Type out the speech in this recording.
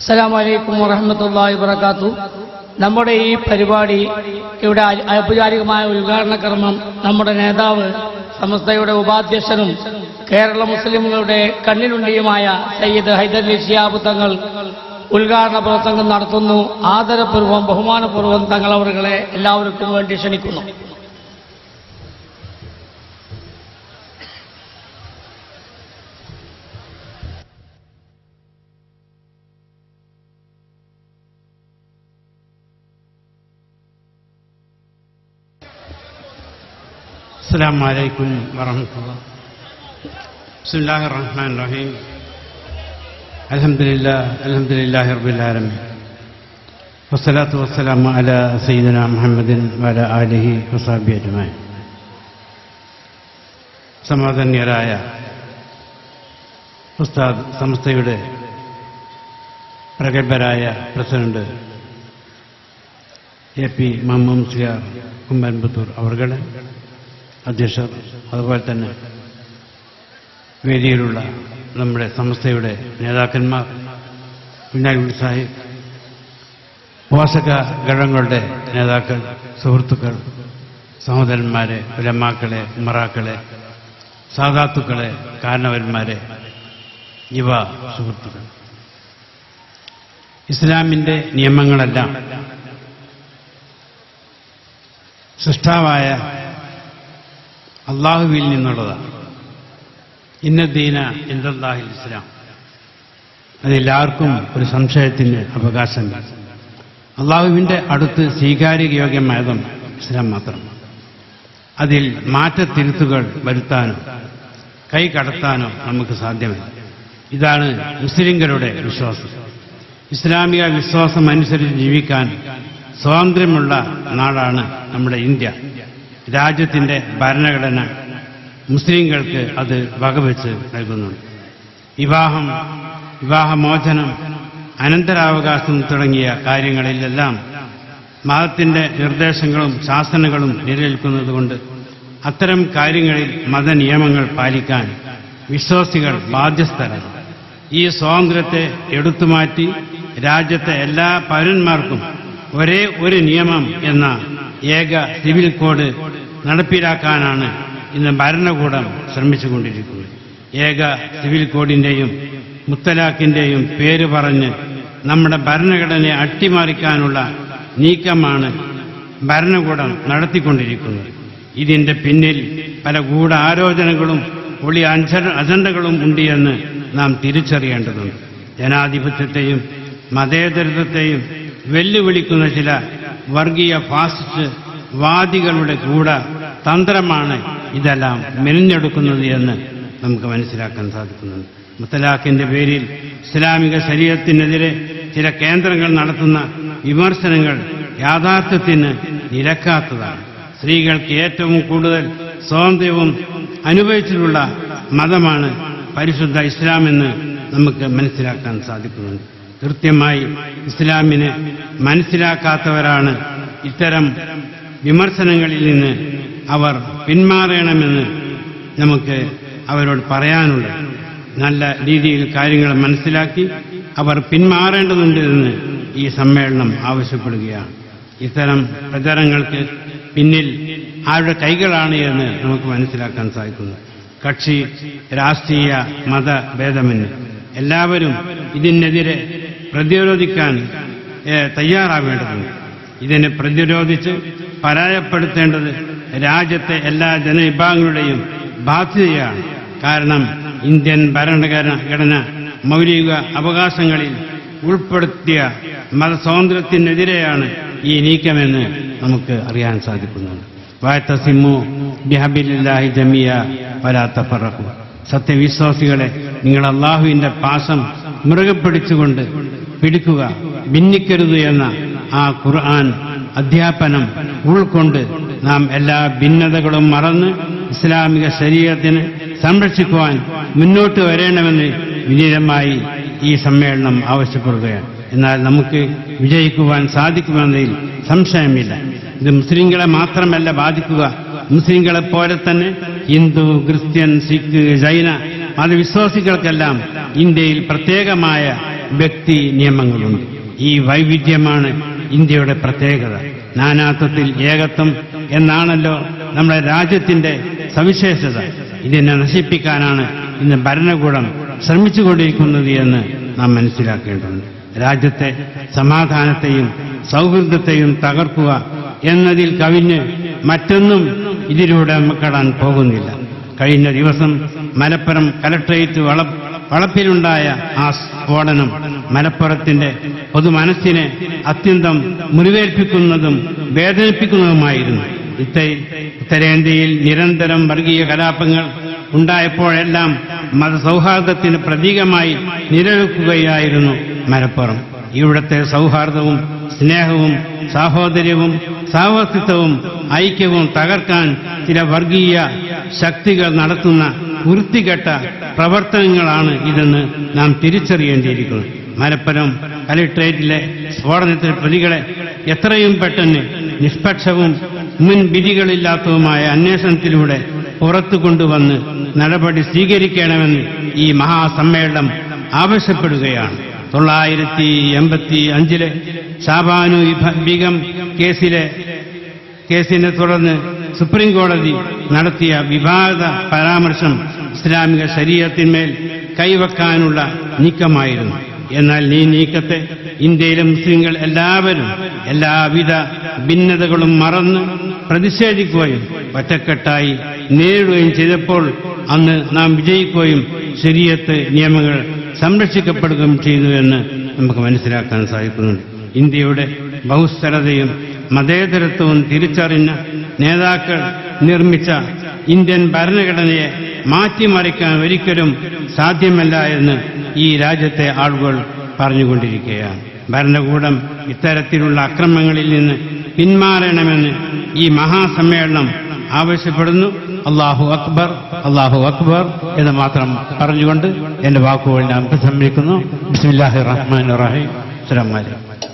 അസ്സലാമലൈക്കും വറഹമത്തല്ലാഹി വബർക്കാത്തു നമ്മുടെ ഈ പരിപാടി ഇവിടെ ഔപചാരികമായ ഉദ്ഘാടന കർമ്മം നമ്മുടെ നേതാവ് സമസ്തയുടെ ഉപാധ്യക്ഷനും കേരള മുസ്ലിമുകളുടെ കണ്ണിലുണ്ടിയുമായ സയ്യിദ് ഹൈദരലി ഷിയാബ് തങ്ങൾ ഉദ്ഘാടന പ്രസംഗം നടത്തുന്നു. ആദരപൂർവം ബഹുമാനപൂർവം തങ്ങളവറുകളെ എല്ലാവർക്കും വേണ്ടി ക്ഷണിക്കുന്നു. السلام عليكم ورحمة الله بسم الله الرحمن الرحيم الحمد لله الحمد لله رب العالمين والصلاة والسلام على سيدنا محمد وعلى آله وصحبه أجمعين സമാധാന്യരായ ഉസ്താദ് സംസ്ഥയുടെ പ്രഗത്ഭരായ പ്രസിഡന്റ് എ പി മമ്മം സിയാർ കുമ്പൻപുത്തൂർ അവർകളെ അധ്യക്ഷർ അതുപോലെ തന്നെ വേദിയിലുള്ള നമ്മുടെ സംസ്ഥയുടെ നേതാക്കന്മാർ കുഞ്ഞാലി സാഹിബ് പോഷക ഘടകങ്ങളുടെ നേതാക്കൾ സുഹൃത്തുക്കൾ സഹോദരന്മാരെ ഉലമാക്കളെ ഉമറാക്കളെ സാധാത്തുക്കളെ കാരണവന്മാരെ ഇവ സുഹൃത്തുക്കൾ. ഇസ്ലാമിന്റെ നിയമങ്ങളെല്ലാം സൃഷ്ടാവായ അള്ളാഹുവിൽ നിന്നുള്ളതാണ്. ഇന്ന ദീന ഇന്ദാഹിൽ ഇസ്ലാം. അതെല്ലാവർക്കും ഒരു സംശയത്തിന് അവകാശമില്ല അള്ളാഹുവിന്റെ അടുത്ത് സ്വീകാര്യയോഗ്യമായതും ഇസ്ലാം മാത്രം. അതിൽ മാറ്റത്തിരുത്തുകൾ വരുത്താനോ കൈ കടത്താനോ നമുക്ക് സാധ്യമല്ല. ഇതാണ് മുസ്ലിങ്ങളുടെ വിശ്വാസം. ഇസ്ലാമിക വിശ്വാസം അനുസരിച്ച് ജീവിക്കാൻ സ്വാതന്ത്ര്യമുള്ള നാടാണ് നമ്മുടെ ഇന്ത്യ. രാജ്യത്തിന്റെ ഭരണഘടന മുസ്ലിങ്ങൾക്ക് അത് വകവെച്ച് നൽകുന്നുണ്ട്. വിവാഹം വിവാഹമോചനം അനന്തരാവകാശം തുടങ്ങിയ കാര്യങ്ങളിലെല്ലാം മതത്തിന്റെ നിർദ്ദേശങ്ങളും ശാസനകളും നിലനിൽക്കുന്നതുകൊണ്ട് അത്തരം കാര്യങ്ങളിൽ മതനിയമങ്ങൾ പാലിക്കാൻ വിശ്വാസികൾ ബാധ്യസ്ഥരാണ്. ഈ സ്വാതന്ത്ര്യത്തെ എടുത്തുമാറ്റി രാജ്യത്തെ എല്ലാ പൗരന്മാർക്കും ഒരേ ഒരു നിയമം എന്ന ഏക സിവിൽ കോഡ് നടപ്പിലാക്കാനാണ് ഇന്ന് ഭരണകൂടം ശ്രമിച്ചുകൊണ്ടിരിക്കുന്നത്. ഏക സിവിൽ കോഡിന്റെയും മുത്തലാഖിന്റെയും പേര് പറഞ്ഞ് നമ്മുടെ ഭരണഘടനയെ അട്ടിമറിക്കാനുള്ള നീക്കമാണ് ഭരണകൂടം നടത്തിക്കൊണ്ടിരിക്കുന്നത്. ഇതിന്റെ പിന്നിൽ പല ഗൂഢാലോചനകളും ഒളി അജണ്ടകളും ഉണ്ട് എന്ന് നാം തിരിച്ചറിയേണ്ടതുണ്ട്. ജനാധിപത്യത്തെയും മതേതരത്വത്തെയും വെല്ലുവിളിക്കുന്ന ചില വർഗീയ ഫാസിസ്റ്റ് വാദികളുടെ കൂട തന്ത്രമാണ് ഇതെല്ലാം മെലിഞ്ഞെടുക്കുന്നത് എന്ന് നമുക്ക് മനസ്സിലാക്കാൻ സാധിക്കുന്നുണ്ട് മുത്തലാഖിന്റെ പേരിൽ ഇസ്ലാമിക ശരീരത്തിനെതിരെ ചില കേന്ദ്രങ്ങൾ നടത്തുന്ന വിമർശനങ്ങൾ യാഥാർത്ഥ്യത്തിന് നിരക്കാത്തതാണ്. സ്ത്രീകൾക്ക് ഏറ്റവും കൂടുതൽ സ്വാതന്ത്ര്യവും അനുഭവിച്ചിട്ടുള്ള മതമാണ് പരിശുദ്ധ ഇസ്ലാമെന്ന് നമുക്ക് മനസ്സിലാക്കാൻ സാധിക്കുന്നുണ്ട്. കൃത്യമായി ഇസ്ലാമിനെ മനസ്സിലാക്കാത്തവരാണ് ഇത്തരം വിമർശനങ്ങളിൽ നിന്ന് അവർ പിന്മാറണമെന്ന് നമുക്ക് അവരോട് പറയാനുണ്ട്. നല്ല രീതിയിൽ കാര്യങ്ങൾ മനസ്സിലാക്കി അവർ പിന്മാറേണ്ടതുണ്ട് എന്ന് ഈ സമ്മേളനം ആവശ്യപ്പെടുകയാണ്. ഇത്തരം പ്രചാരങ്ങൾക്ക് പിന്നിൽ ആരുടെ കൈകളാണ് എന്ന് നമുക്ക് മനസ്സിലാക്കാൻ സാധിക്കുന്നു. കക്ഷി രാഷ്ട്രീയ മത ഭേദമന്യേ. എല്ലാവരും ഇതിനെതിരെ പ്രതിരോധിക്കാൻ തയ്യാറാവേണ്ടതുണ്ട്. ഇതിനെ പ്രതിരോധിച്ച് പരാജയപ്പെടുത്തേണ്ടത് രാജ്യത്തെ എല്ലാ ജനവിഭാഗങ്ങളുടെയും ബാധ്യതയാണ്. കാരണം ഇന്ത്യൻ ഭരണഘടന ഘടന മൗലിക അവകാശങ്ങളിൽ ഉൾപ്പെടുത്തിയ മതസ്വാതന്ത്ര്യത്തിനെതിരെയാണ് ഈ നീക്കമെന്ന് നമുക്ക് അറിയാൻ സാധിക്കുന്നുണ്ട് വായത്തസിമു ബിഹബില്ലാഹി ജമിയ വരാത്ത പറക്കു സത്യവിശ്വാസികളെ നിങ്ങൾ അള്ളാഹുവിന്റെ പാസം മുറുകെ പിടിക്കുക ഭിന്നിക്കരുത് എന്ന ആ ഖുർആൻ അധ്യാപനം ഉൾക്കൊണ്ട് നാം എല്ലാ ഭിന്നതകളും മറന്ന് ഇസ്ലാമിക ശരീരത്തിന് സംരക്ഷിക്കുവാൻ മുന്നോട്ട് വരേണമെന്ന് വിനീതമായി ഈ സമ്മേളനം ആവശ്യപ്പെടുകയാണ്. എന്നാൽ നമുക്ക് വിജയിക്കുവാൻ സാധിക്കുമെന്നതിൽ സംശയമില്ല. ഇത് മുസ്ലിങ്ങളെ മാത്രമല്ല ബാധിക്കുക. മുസ്ലിങ്ങളെ പോലെ തന്നെ ഹിന്ദു ക്രിസ്ത്യൻ സിഖ് ജൈന മതവിശ്വാസികൾക്കെല്ലാം ഇന്ത്യയിൽ പ്രത്യേകമായ വ്യക്തി നിയമങ്ങളുണ്ട്. ഈ വൈവിധ്യമാണ് ഇന്ത്യയുടെ പ്രത്യേകത. നാനാത്വത്തിൽ ഏകത്വം എന്നാണല്ലോ നമ്മുടെ രാജ്യത്തിന്റെ സവിശേഷത. ഇതിനെ നശിപ്പിക്കാനാണ് ഇന്ന് ഭരണകൂടം ശ്രമിച്ചുകൊണ്ടിരിക്കുന്നത് എന്ന് നാം മനസ്സിലാക്കേണ്ടതുണ്ട്. രാജ്യത്തെ സമാധാനത്തെയും സൗഹൃദത്തെയും തകർക്കുക എന്നതിൽ കവിഞ്ഞ് മറ്റൊന്നും ഇതിലൂടെ നമുക്കടാൻ പോകുന്നില്ല. കഴിഞ്ഞ ദിവസം മലപ്പുറം കലക്ട്രേറ്റ് വള വളപ്പിലുണ്ടായ ആ സ്ഫോടനം മലപ്പുറത്തിന്റെ പൊതുമനസ്സിനെ അത്യന്തം മുറിവേൽപ്പിക്കുന്നതും വേദനിപ്പിക്കുന്നതുമായിരുന്നു. ഉത്തരേന്ത്യയിൽ നിരന്തരം വർഗീയ കലാപങ്ങൾ ഉണ്ടായപ്പോഴെല്ലാം മതസൗഹാർദ്ദത്തിന് പ്രതീകമായി നിലനിൽക്കുകയായിരുന്നു മലപ്പുറം. ഇവിടുത്തെ സൗഹാർദ്ദവും സ്നേഹവും സാഹോദര്യവും സാഹസിത്വവും ഐക്യവും തകർക്കാൻ ചില വർഗീയ ശക്തികൾ നടത്തുന്ന വൃത്തികെട്ട പ്രവർത്തനങ്ങളാണ് ഇതെന്ന് നാം തിരിച്ചറിയേണ്ടിയിരിക്കുന്നു. മലപ്പുറം കലക്ട്രേറ്റിലെ സ്ഫോടനത്തിൽ പ്രതികളെ എത്രയും പെട്ടെന്ന് നിഷ്പക്ഷവും മുൻ വിധികളില്ലാത്തതുമായ അന്വേഷണത്തിലൂടെ പുറത്തു കൊണ്ടുവന്ന് നടപടി സ്വീകരിക്കണമെന്ന് ഈ മഹാസമ്മേളനം ആവശ്യപ്പെടുകയാണ്. തൊള്ളായിരത്തി എൺപത്തി അഞ്ചിലെ ഷാബാനു ബീഗം കേസിലെ കേസിനെ തുടർന്ന് സുപ്രീം കോടതി നടത്തിയ വിവാദ പരാമർശം ഇസ്ലാമിക ശരീരത്തിന്മേൽ കൈവെക്കാനുള്ള നീക്കമായിരുന്നു. എന്നാൽ ഈ നീക്കത്തെ ഇന്ത്യയിലെ മുസ്ലിങ്ങൾ എല്ലാവരും എല്ലാവിധ ഭിന്നതകളും മറന്ന് പ്രതിഷേധിക്കുകയും ഒറ്റക്കെട്ടായി നേരിടുകയും ചെയ്തപ്പോൾ അന്ന് നാം വിജയിക്കുകയും ശരീരത്ത് നിയമങ്ങൾ സംരക്ഷിക്കപ്പെടുകയും ചെയ്തു എന്ന് നമുക്ക് മനസ്സിലാക്കാൻ സാധിക്കുന്നുണ്ട്. ഇന്ത്യയുടെ ബഹുസ്ഥരതയും മതേതരത്വവും തിരിച്ചറിഞ്ഞ നേതാക്കൾ നിർമ്മിച്ച ഇന്ത്യൻ ഭരണഘടനയെ മാറ്റിമറിക്കാൻ ഒരിക്കലും സാധ്യമല്ല എന്ന് ഈ രാജ്യത്തെ ആളുകൾ പറഞ്ഞുകൊണ്ടിരിക്കുകയാണ്. ഭരണകൂടം ഇത്തരത്തിലുള്ള അക്രമങ്ങളിൽ നിന്ന് പിന്മാറണമെന്ന് ഈ മഹാസമ്മേളനം ആവശ്യപ്പെടുന്നു. അള്ളാഹു അക്ബർ അള്ളാഹു അക്ബർ എന്ന് മാത്രം പറഞ്ഞുകൊണ്ട് എന്റെ വാക്കുകൾ ഞാൻ ഉപസംഹരിക്കുന്നു ബിസ്മില്ലാഹി റഹ്മാൻ റഹീം. അസ്സലാമു അലൈക്കും.